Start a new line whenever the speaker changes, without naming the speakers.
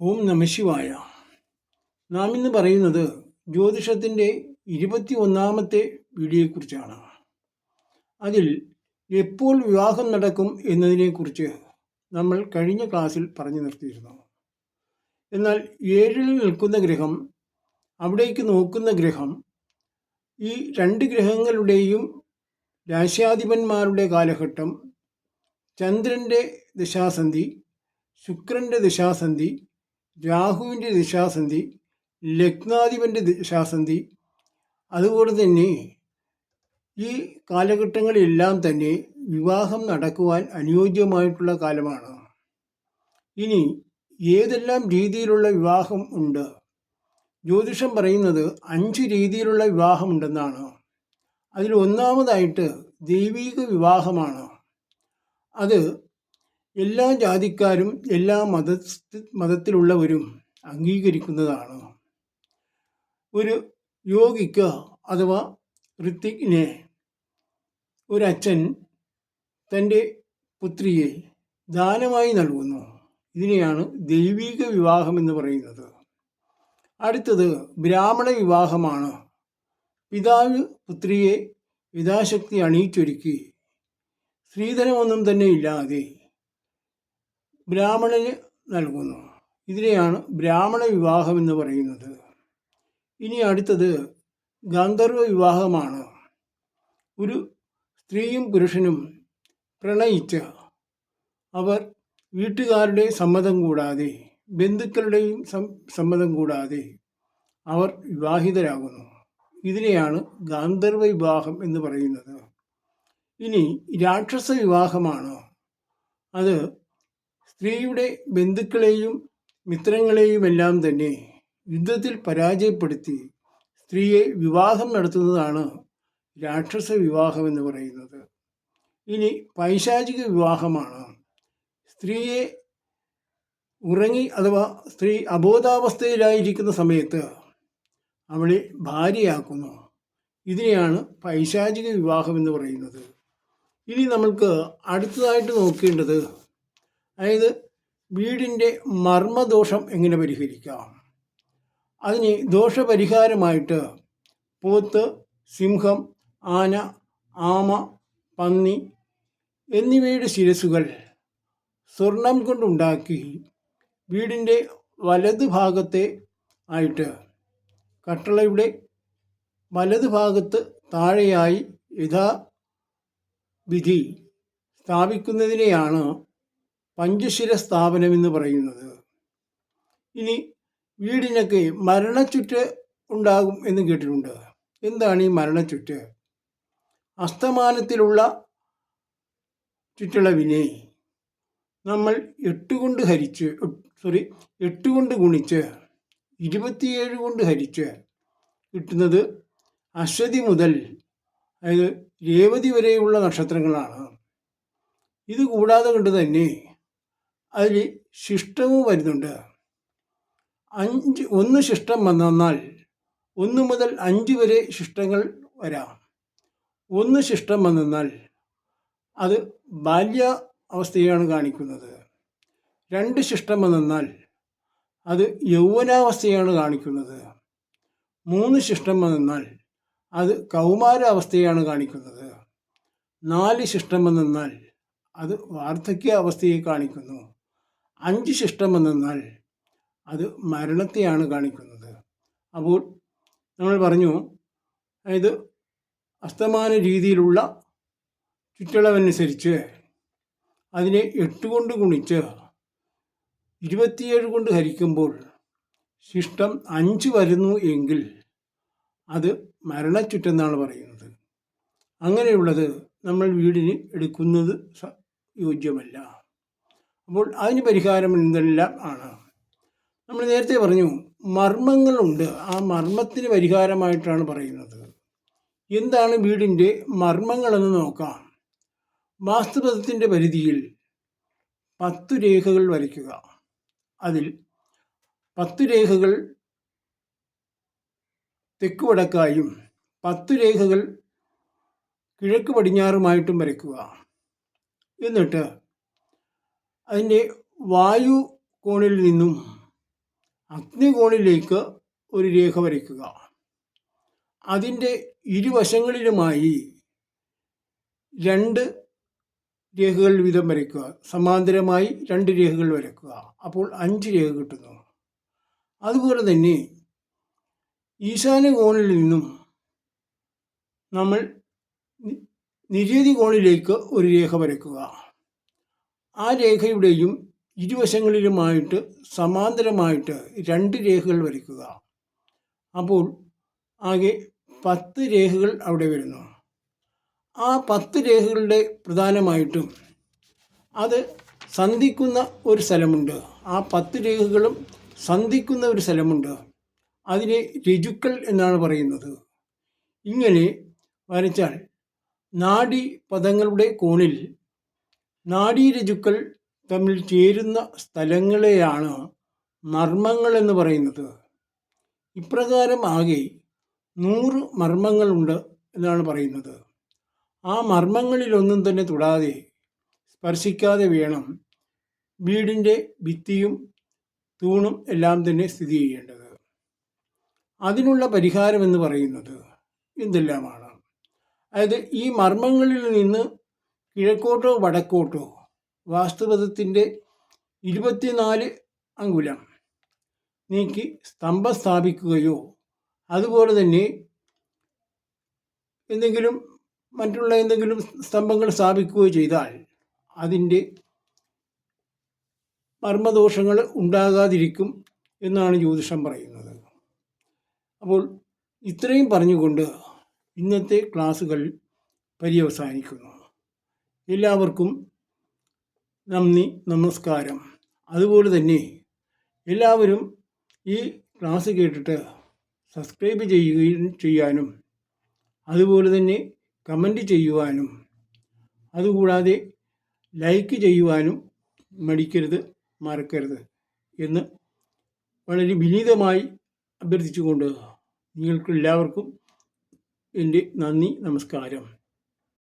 ഓം നമശിവായ നാം ഇന്ന് പറയുന്നത് ജ്യോതിഷത്തിന്റെ ഇരുപത്തി ഒന്നാമത്തെ വീഡിയോയെക്കുറിച്ചാണ്. അതിൽ എപ്പോൾ വിവാഹം നടക്കും എന്നതിനെക്കുറിച്ച് നമ്മൾ കഴിഞ്ഞ ക്ലാസ്സിൽ പറഞ്ഞു നിർത്തിയിരുന്നു. എന്നാൽ ഏഴിൽ നിൽക്കുന്ന ഗ്രഹം അവിടേക്ക് നോക്കുന്ന ഗ്രഹം ഈ രണ്ട് ഗ്രഹങ്ങളുടെയും രാശ്യാധിപന്മാരുടെ കാലഘട്ടം ചന്ദ്രന്റെ ദശാസന്ധി ശുക്രന്റെ ദശാസന്ധി രാഹുവിന്റെ ദിശാസന്ധി ലഗ്നാധിപന്റെ ദിശാസന്ധി അതുപോലെ തന്നെ ഈ കാലഘട്ടങ്ങളിലെല്ലാം തന്നെ വിവാഹം നടക്കുവാൻ അനുയോജ്യമായിട്ടുള്ള കാലമാണ്. ഇനി ഏതെല്ലാം രീതിയിലുള്ള വിവാഹം ഉണ്ട്? ജ്യോതിഷം പറയുന്നത് അഞ്ച് രീതിയിലുള്ള വിവാഹമുണ്ടെന്നാണ് അതിൽ ഒന്നാമതായിട്ട് ദൈവീക വിവാഹമാണ്. അത് എല്ലാ ജാതിക്കാരും എല്ലാ മത മതത്തിലുള്ളവരും അംഗീകരിക്കുന്നതാണ്. ഒരു യോഗിക്ക് അഥവാ ഋത്വിക്കിനെ ഒരച്ഛൻ തന്റെ പുത്രിയെ ദാനമായി നൽകുന്നു. ഇതിനെയാണ് ദൈവിക വിവാഹം എന്ന് പറയുന്നത്. അടുത്തത് ബ്രാഹ്മണ വിവാഹമാണ്. പിതാവ് പുത്രിയെ യഥാശക്തി അണിയിച്ചൊരുക്കി സ്ത്രീധനമൊന്നും തന്നെ ഇല്ലാതെ ബ്രാഹ്മണന് നൽകുന്നു. ഇതിനെയാണ് ബ്രാഹ്മണ വിവാഹം എന്ന് പറയുന്നത്. ഇനി അടുത്തത് ഗന്ധർവ വിവാഹമാണ് ഒരു സ്ത്രീയും പുരുഷനും പ്രണയിച്ച് അവർ വീട്ടുകാരുടെ സമ്മതം കൂടാതെ ബന്ധുക്കളുടെയും സമ്മതം കൂടാതെ അവർ വിവാഹിതരാകുന്നു. ഇതിനെയാണ് ഗാന്ധർവ വിവാഹം എന്ന് പറയുന്നത്. ഇനി രാക്ഷസ വിവാഹമാണ് അത് സ്ത്രീയുടെ ബന്ധുക്കളെയും മിത്രങ്ങളെയുമെല്ലാം തന്നെ യുദ്ധത്തിൽ പരാജയപ്പെടുത്തി സ്ത്രീയെ വിവാഹം നടത്തുന്നതാണ് രാക്ഷസ വിവാഹം എന്ന് പറയുന്നത്. ഇനി പൈശാചിക വിവാഹമാണ്. സ്ത്രീയെ ഉറങ്ങി അഥവാ സ്ത്രീ അബോധാവസ്ഥയിലായിരിക്കുന്ന സമയത്ത് അവളെ ഭാര്യയാക്കുന്നു. ഇതിനെയാണ് പൈശാചിക വിവാഹം എന്ന് പറയുന്നത്. ഇനി നമ്മൾക്ക് അടുത്തതായിട്ട് നോക്കേണ്ടത് അതായത് വീടിന്റെ മർമ്മദോഷം എങ്ങനെ പരിഹരിക്കാം? അതിന് ദോഷപരിഹാരമായിട്ട് പോത്ത് സിംഹം ആന ആമ പന്നി എന്നിവയുടെ ശിരസുകൾ സ്വർണം കൊണ്ടുണ്ടാക്കി വീടിന്റെ വലത് ഭാഗത്തെ ആയിട്ട് കട്ടളയുടെ വലത് ഭാഗത്ത് താഴെയായി യഥാവിധി സ്ഥാപിക്കുന്നതിനെയാണ് പഞ്ചശിര സ്ഥാപനം എന്ന് പറയുന്നത്. ഇനി വീടിനൊക്കെ മരണച്ചുറ്റ് ഉണ്ടാകും എന്ന് കേട്ടിട്ടുണ്ട്. എന്താണ് ഈ മരണച്ചുറ്റ്? അസ്തമാനത്തിലുള്ള ചുറ്റളവിനെ നമ്മൾ എട്ടുകൊണ്ട് ഹരിച്ച് സോറി എട്ടുകൊണ്ട് ഗുണിച്ച് ഇരുപത്തിയേഴ് കൊണ്ട് ഹരിച്ച് കിട്ടുന്നത് അശ്വതി മുതൽ അതായത് രേവതി വരെയുള്ള നക്ഷത്രങ്ങളാണ്. ഇത് കൂടാതെ കൊണ്ട് തന്നെ അതിൽ ശിഷ്ടവും വരുന്നുണ്ട്. അഞ്ച് ഒന്ന് ശിഷ്ടം വന്നാൽ ഒന്ന് മുതൽ അഞ്ച് വരെ ശിഷ്ടങ്ങൾ വരാം. ഒന്ന് ശിഷ്ടം വന്നാൽ അത് ബാല്യ അവസ്ഥയാണ് കാണിക്കുന്നത്. രണ്ട് ശിഷ്ടം വന്നാൽ അത് യൗവനാവസ്ഥയാണ് കാണിക്കുന്നത്. മൂന്ന് ശിഷ്ടം വന്നാൽ അത് കൗമാരാവസ്ഥയാണ് കാണിക്കുന്നത്. നാല് ശിഷ്ടം വന്നാൽ അത് വാർദ്ധക്യ അവസ്ഥയെ കാണിക്കുന്നു. അഞ്ച് ശിഷ്ടം എന്നാൽ അത് മരണത്തെയാണ് കാണിക്കുന്നത്. അപ്പോൾ നമ്മൾ പറഞ്ഞു അതായത് അസ്തമാന രീതിയിലുള്ള ചുറ്റളവനുസരിച്ച് അതിനെ എട്ട് കൊണ്ട് ഗുണിച്ച് ഇരുപത്തിയേഴ് കൊണ്ട് ഹരിക്കുമ്പോൾ ശിഷ്ടം അഞ്ച് വരുന്നു എങ്കിൽ അത് മരണച്ചുറ്റെന്നാണ് പറയുന്നത്. അങ്ങനെയുള്ളത് നമ്മൾ വീടിന് എടുക്കുന്നത് യോജ്യമല്ല. അപ്പോൾ അതിന് പരിഹാരം എന്തെല്ലാം ആണ്? നമ്മൾ നേരത്തെ പറഞ്ഞു മർമ്മങ്ങളുണ്ട്. ആ മർമ്മത്തിന് പരിഹാരമായിട്ടാണ് പറയുന്നത്. എന്താണ് വീടിന്റെ മർമ്മങ്ങളെന്ന് നോക്കാം. വാസ്തുപഥത്തിന്റെ പരിധിയിൽ പത്തു രേഖകൾ വരയ്ക്കുക. അതിൽ പത്തു രേഖകൾ തെക്ക് വടക്കായും പത്തു രേഖകൾ കിഴക്ക് പടിഞ്ഞാറുമായിട്ടും വരയ്ക്കുക. എന്നിട്ട് അതിന്റെ വായു കോണിൽ നിന്നും അഗ്നികോണിലേക്ക് ഒരു രേഖ വരയ്ക്കുക. അതിന്റെ ഇരുവശങ്ങളിലുമായി രണ്ട് രേഖകൾ വീതം വരയ്ക്കുക. സമാന്തരമായി രണ്ട് രേഖകൾ വരയ്ക്കുക. അപ്പോൾ അഞ്ച് രേഖ കിട്ടുന്നു. അതുപോലെ തന്നെ ഈശാന കോണിൽ നിന്നും നമ്മൾ നി- കോണിലേക്ക് ഒരു രേഖ വരയ്ക്കുക. ആ രേഖയുടെയും ഇരുവശങ്ങളിലുമായിട്ട് സമാന്തരമായിട്ട് രണ്ട് രേഖകൾ വരയ്ക്കുക. അപ്പോൾ ആകെ പത്ത് രേഖകൾ അവിടെ വരുന്നു. ആ പത്ത് രേഖകളുടെ പ്രധാനമായിട്ടും അത് സന്ധിക്കുന്ന ഒരു സ്ഥലമുണ്ട്. ആ പത്ത് രേഖകളും സന്ധിക്കുന്ന ഒരു സ്ഥലമുണ്ട്. അതിനെ രജുക്കൾ എന്നാണ് പറയുന്നത്. ഇങ്ങനെ വരച്ചാൽ നാഡി പദങ്ങളുടെ കോണിൽ നാഡീരജുക്കൾ തമ്മിൽ ചേരുന്ന സ്ഥലങ്ങളെയാണ് മർമ്മങ്ങൾ എന്ന് പറയുന്നത്. ഇപ്രകാരം ആകെ നൂറ് മർമ്മങ്ങളുണ്ട് എന്നാണ് പറയുന്നത്. ആ മർമ്മങ്ങളിലൊന്നും തന്നെ തൊടാതെ സ്പർശിക്കാതെ വേണം വീടിന്റെ ഭിത്തിയും തൂണും എല്ലാം തന്നെ സ്ഥിതി ചെയ്യേണ്ടത്. അതിനുള്ള പരിഹാരം എന്ന് പറയുന്നത് എന്തെല്ലാമാണ്? അതായത് ഈ മർമ്മങ്ങളിൽ നിന്ന് കിഴക്കോട്ടോ വടക്കോട്ടോ വാസ്തുപഥത്തിന്റെ ഇരുപത്തിനാല് അങ്കുലം നീക്കി സ്തംഭം സ്ഥാപിക്കുകയോ അതുപോലെ തന്നെ എന്തെങ്കിലും മറ്റുള്ള എന്തെങ്കിലും സ്തംഭങ്ങൾ സ്ഥാപിക്കുകയോ ചെയ്താൽ അതിന്റെ മർമ്മദോഷങ്ങൾ ഉണ്ടാകാതിരിക്കും എന്നാണ് ജ്യോതിഷം പറയുന്നത്. അപ്പോൾ ഇത്രയും പറഞ്ഞുകൊണ്ട് ഇന്നത്തെ ക്ലാസ്സുകൾ പര്യവസാനിക്കുന്നു. എല്ലാവർക്കും നന്ദി നമസ്കാരം. അതുപോലെ തന്നെ എല്ലാവരും ഈ ക്ലാസ് കേട്ടിട്ട് സബ്സ്ക്രൈബ് ചെയ്യുകയും ചെയ്യാനും അതുപോലെ തന്നെ കമന്റ് ചെയ്യുവാനും അതുകൂടാതെ ലൈക്ക് ചെയ്യുവാനും മടിക്കരുത് മറക്കരുത് എന്ന് വളരെ വിനീതമായി അഭ്യർത്ഥിച്ചുകൊണ്ട് നിങ്ങൾക്കെല്ലാവർക്കും എന്റെ നന്ദി നമസ്കാരം.